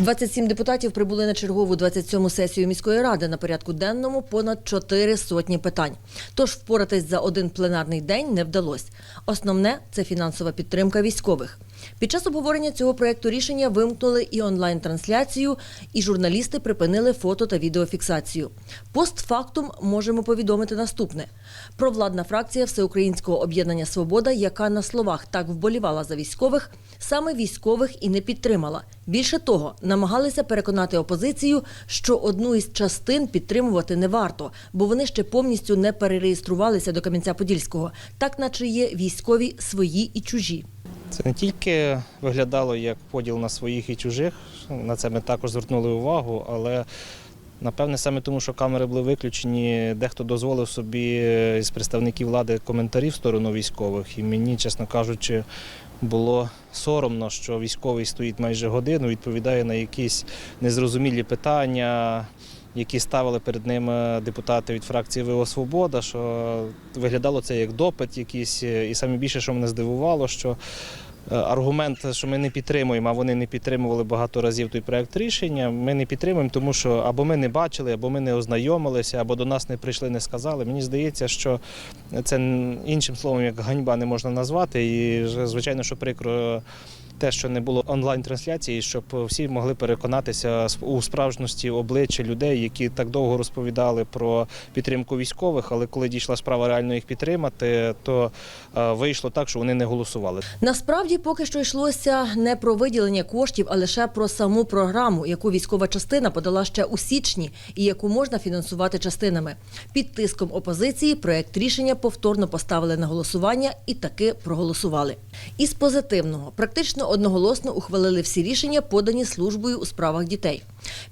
27 депутатів прибули на чергову 27-му сесію міської ради. На порядку денному понад чотири сотні питань. Тож впоратись за один пленарний день не вдалося. Основне це фінансова підтримка військових. Під час обговорення цього проекту рішення вимкнули і онлайн-трансляцію, і журналісти припинили фото та відеофіксацію. Постфактум можемо повідомити наступне: провладна фракція Всеукраїнського об'єднання Свобода, яка на словах так вболівала за військових, саме військових і не підтримала. Більше того, намагалися переконати опозицію, що одну із частин підтримувати не варто, бо вони ще повністю не перереєструвалися до Кам'янця-Подільського, так наче є військові свої і чужі. Це не тільки виглядало як поділ на своїх і чужих, на це ми також звернули увагу, але напевне саме тому, що камери були виключені, дехто дозволив собі з представників влади коментарі в сторону військових. І мені, чесно кажучи, було соромно, що військовий стоїть майже годину, відповідає на якісь незрозумілі питання. Які ставили перед ним е, депутати від фракції ВО Свобода, що виглядало це як допит якийсь. І саме більше, що мене здивувало, що е, аргумент, що ми не підтримуємо, а вони не підтримували багато разів той проект рішення. Ми не підтримуємо, тому що або ми не бачили, або ми не ознайомилися, або до нас не прийшли, не сказали. Мені здається, що це іншим словом як ганьба не можна назвати. І звичайно, що прикро. Те, що не було онлайн-трансляції, щоб всі могли переконатися у справжності обличчя людей, які так довго розповідали про підтримку військових, але коли дійшла справа реально їх підтримати, то е, вийшло так, що вони не голосували. Насправді поки що йшлося не про виділення коштів, а лише про саму програму, яку військова частина подала ще у січні і яку можна фінансувати частинами. Під тиском опозиції проект рішення повторно поставили на голосування і таки проголосували. Із позитивного практично одноголосно ухвалили всі рішення, подані службою у справах дітей.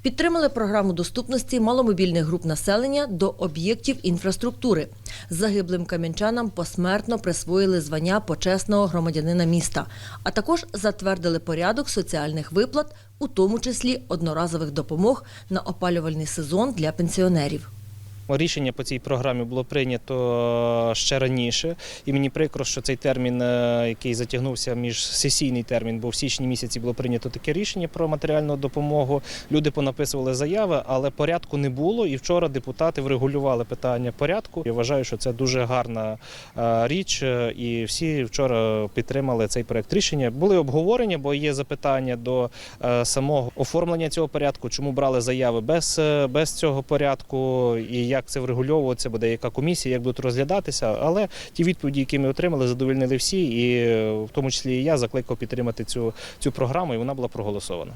Підтримали програму доступності маломобільних груп населення до об'єктів інфраструктури. Загиблим кам'янчанам посмертно присвоїли звання почесного громадянина міста, а також затвердили порядок соціальних виплат, у тому числі одноразових допомог на опалювальний сезон для пенсіонерів. Рішення по цій програмі було прийнято ще раніше, і мені прикро, що цей термін, е, який затягнувся між сесійний термін, бо в січні місяці було прийнято таке рішення про матеріальну допомогу. Люди понаписували заяви, але порядку не було. І вчора депутати врегулювали питання порядку. Я вважаю, що це дуже гарна е, річ, е, і всі вчора підтримали цей проект рішення. Були обговорення, бо є запитання до е, самого оформлення цього порядку, чому брали заяви без, е, без цього порядку і як це врегульовуватися буде, яка комісія, як будуть розглядатися. Але ті відповіді, які ми отримали, задовольнили всі, і е, в тому числі і я закликав підтримати цю, цю програму, і вона була проголосована.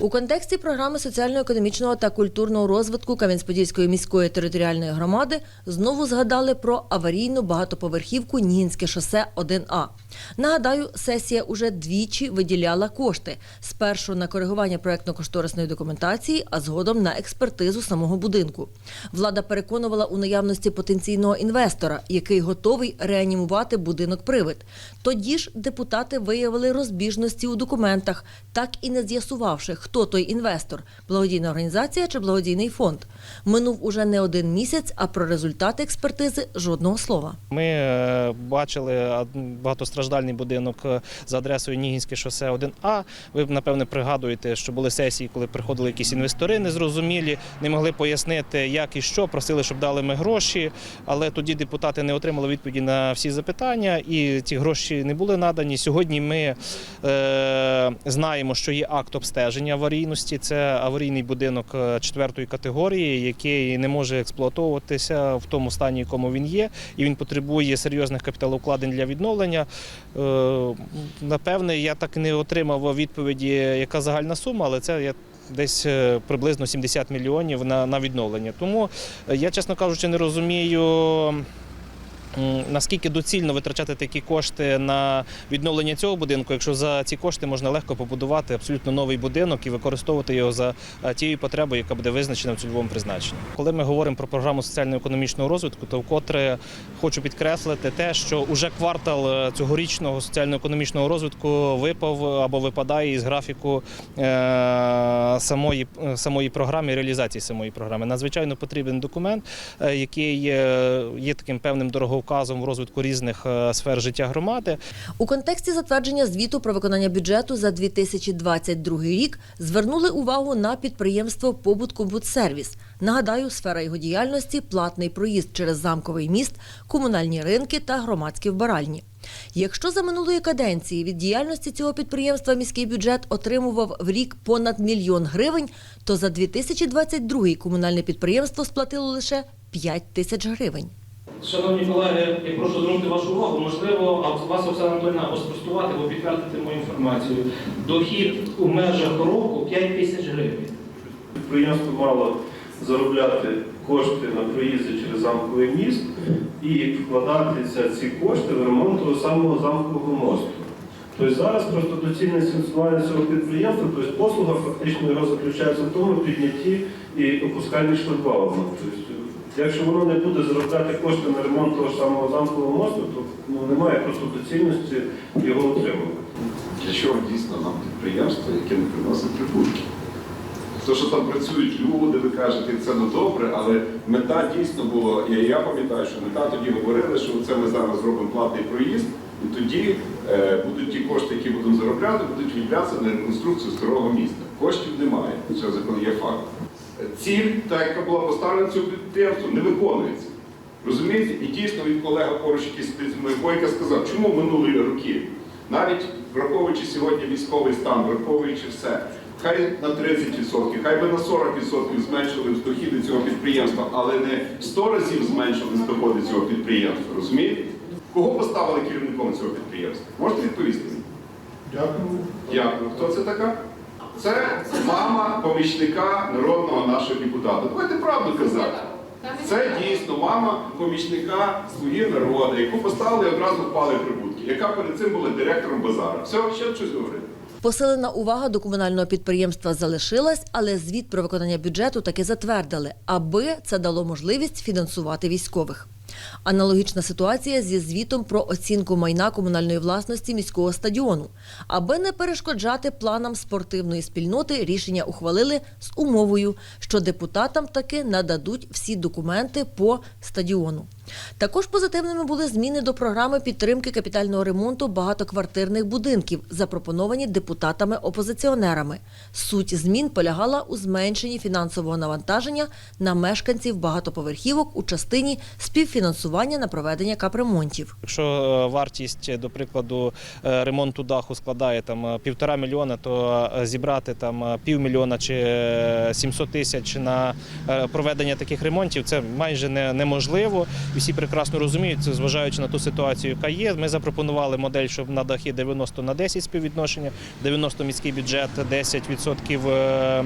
У контексті програми соціально-економічного та культурного розвитку Кам'янець-Подільської міської територіальної громади знову згадали про аварійну багатоповерхівку Нігінське шосе 1А. Нагадаю, сесія уже двічі виділяла кошти. Спершу на коригування проектно-кошторисної документації, а згодом на експертизу самого будинку. Влада переконувала у наявності потенційного інвестора, який готовий реанімувати будинок-привид. Тоді ж депутати виявили розбіжності у документах, так і не з'ясувавши, хто той інвестор благодійна організація чи благодійний фонд. Минув уже не один місяць, а про результати експертизи жодного слова. Ми е, бачили багатостраждальний будинок е, за адресою Нігінське шосе 1А. Ви напевне пригадуєте, що були сесії, коли приходили якісь інвестори незрозумілі, не могли пояснити, як і що, просили, щоб дали ми гроші. Але тоді депутати не отримали відповіді на всі запитання, і ці гроші не були надані. Сьогодні ми е, знаємо, що є акт обстеження аварійності. Це аварійний будинок е, четвертої категорії, який не може експлуатовуватися в тому стані, якому він є, і він потребує серйозних капіталовкладень для відновлення. Е, Напевне, я так не отримав відповіді, яка загальна сума, але це я. Десь е, приблизно 70 мільйонів на, на відновлення. Тому я, чесно кажучи, не розумію. Наскільки доцільно витрачати такі кошти на відновлення цього будинку, якщо за ці кошти можна легко побудувати абсолютно новий будинок і використовувати його за е, тією потребою, яка буде визначена в цільовому призначенні. Коли ми говоримо про програму соціально-економічного розвитку, то вкотре хочу підкреслити те, що уже квартал е, цьогорічного соціально-економічного розвитку випав або випадає із графіку е, самої, самої програми, реалізації самої програми. Надзвичайно потрібен документ, який є таким певним дороговказним вказом в розвитку різних е, сфер життя громади. У контексті затвердження звіту про виконання бюджету за 2022 рік звернули увагу на підприємство «Побуткомбудсервіс». Нагадаю, сфера його діяльності – платний проїзд через замковий міст, комунальні ринки та громадські вбиральні. Якщо за минулої каденції від діяльності цього підприємства міський бюджет отримував в рік понад мільйон гривень, то за 2022 комунальне підприємство сплатило лише 5 тисяч гривень. Шановні колеги, я прошу звернути вашу увагу. Можливо, вас Оксана Анатольовна спростувати, або підтвердити мою інформацію. Дохід у межах року 5 тисяч гривень. Підприємство мало заробляти кошти на проїзди через замковий міст і вкладатися ці кошти в ремонт того самого замкового мосту. Тобто зараз просто доцільність функціонування цього підприємства, тобто послуга фактично його заключається в тому піднятті і опусканні шлагбаума. Тобто, якщо воно не буде заробляти кошти на ремонт того самого замкового мосту, то ну, немає просто доцільності його утримувати. Для чого дійсно нам підприємство, яке не приносить прибутки? То, що там працюють люди, ви кажете, це не добре, але мета дійсно була, я, я пам'ятаю, що мета тоді говорили, що це ми зараз зробимо платний проїзд, і тоді е, будуть ті кошти, які будемо заробляти, будуть відділятися на реконструкцію старого міста. Коштів немає, це закон є факт. Ціль, та яка була поставлена цього підприємству, не виконується. Розумієте? І дійсно від колега поруч, який сидить зі мною, Бойка сказав, чому минулі роки, навіть враховуючи сьогодні військовий стан, враховуючи все, хай на 30%, хай би на 40% зменшили доходи цього підприємства, але не 100 разів зменшили доходи цього підприємства. Розумієте? Кого поставили керівником цього підприємства? Можете відповісти? мені? Дякую. Дякую. Хто це така? Це мама помічника народного нашого депутата. Давайте правду казати. Це дійсно мама помічника слуги народу, яку поставили і одразу впали прибутки, яка перед цим була директором базару. Все, ще щось говорити. Посилена увага до комунального підприємства залишилась, але звіт про виконання бюджету таки затвердили, аби це дало можливість фінансувати військових. Аналогічна ситуація зі звітом про оцінку майна комунальної власності міського стадіону. Аби не перешкоджати планам спортивної спільноти, рішення ухвалили з умовою, що депутатам таки нададуть всі документи по стадіону. Також позитивними були зміни до програми підтримки капітального ремонту багатоквартирних будинків, запропоновані депутатами-опозиціонерами. Суть змін полягала у зменшенні фінансового навантаження на мешканців багатоповерхівок у частині співфінансування на проведення капремонтів. Якщо е, вартість, до прикладу, е, ремонту даху складає там е, півтора мільйона, то зібрати там півмільйона чи е, 700 тисяч на проведення таких ремонтів це майже не- неможливо. Всі прекрасно розуміють, зважаючи на ту ситуацію, яка є. Ми запропонували модель, щоб на дахи 90 на 10 співвідношення, 90 міський бюджет, 10% е,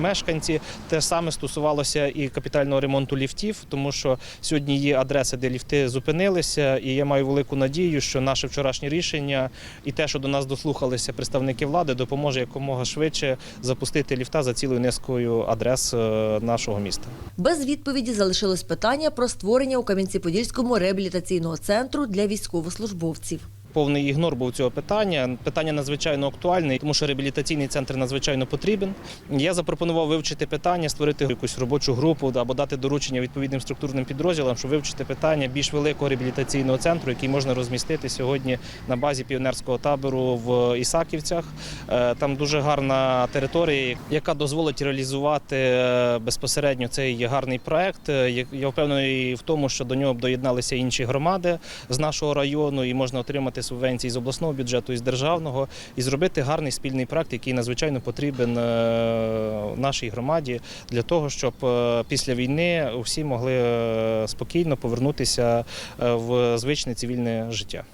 мешканці. Те саме стосувалося і капітального ремонту ліфтів, тому що сьогодні є адреси, де ліфти зупинилися, і я маю велику надію, що наше вчорашнє рішення і те, що до нас дослухалися представники влади, допоможе якомога швидше запустити ліфта за цілою низкою адрес е, нашого міста. Без відповіді залишилось питання про створення у Кам'янці-Подільському реабілітаційного центру для військовослужбовців. Повний ігнор був цього питання. Питання надзвичайно актуальне, тому що реабілітаційний центр надзвичайно потрібен. Я запропонував вивчити питання, створити якусь робочу групу або дати доручення відповідним структурним підрозділам, щоб вивчити питання більш великого реабілітаційного центру, який можна розмістити сьогодні на базі піонерського табору в Ісаківцях. Е, Там дуже гарна територія, яка дозволить реалізувати е, безпосередньо цей гарний проект. Е, я- впевнений в тому, що до нього б доєдналися інші громади з нашого району, і можна отримати субвенції з обласного бюджету і з державного, і зробити гарний спільний проект, який надзвичайно потрібен е, нашій громаді для того, щоб е, після війни всі могли е, спокійно повернутися в звичне цивільне життя.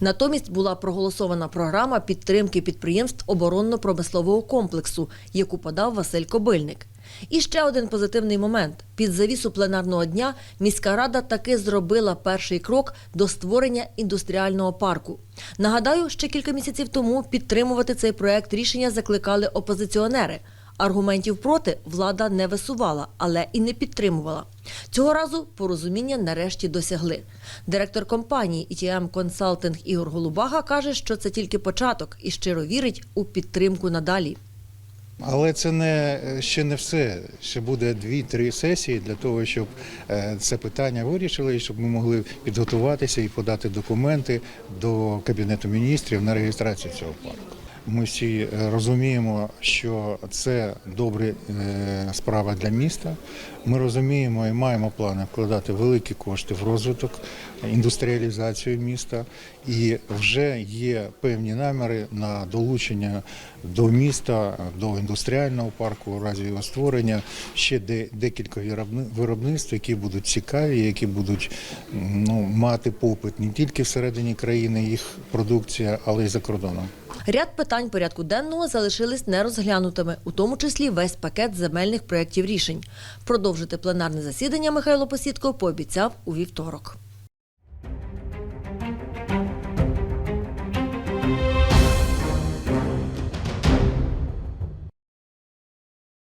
Натомість була проголосована програма підтримки підприємств оборонно-промислового комплексу, яку подав Василь Кобильник. І ще один позитивний момент: під завісу пленарного дня міська рада таки зробила перший крок до створення індустріального парку. Нагадаю, ще кілька місяців тому підтримувати цей проект рішення закликали опозиціонери. Аргументів проти влада не висувала, але і не підтримувала. Цього разу порозуміння нарешті досягли. Директор компанії ETM Consulting Ігор Голубага каже, що це тільки початок і щиро вірить у підтримку надалі. Але це не ще не все. Ще буде дві-три сесії для того, щоб е, це питання вирішили, і щоб ми могли підготуватися і подати документи до кабінету міністрів на реєстрацію цього парку. Ми всі е, розуміємо, що це добра е, справа для міста. Ми розуміємо і маємо плани вкладати великі кошти в розвиток, індустріалізацію міста. І вже є певні наміри на долучення до міста, до індустріального парку у разі його створення ще декілька виробництв, які будуть цікаві, які будуть ну, мати попит не тільки всередині країни їх продукція, але й за кордоном. Ряд питань порядку денного залишились нерозглянутими, у тому числі весь пакет земельних проєктів рішень. Продовжити пленарне засідання Михайло Посідко пообіцяв у вівторок.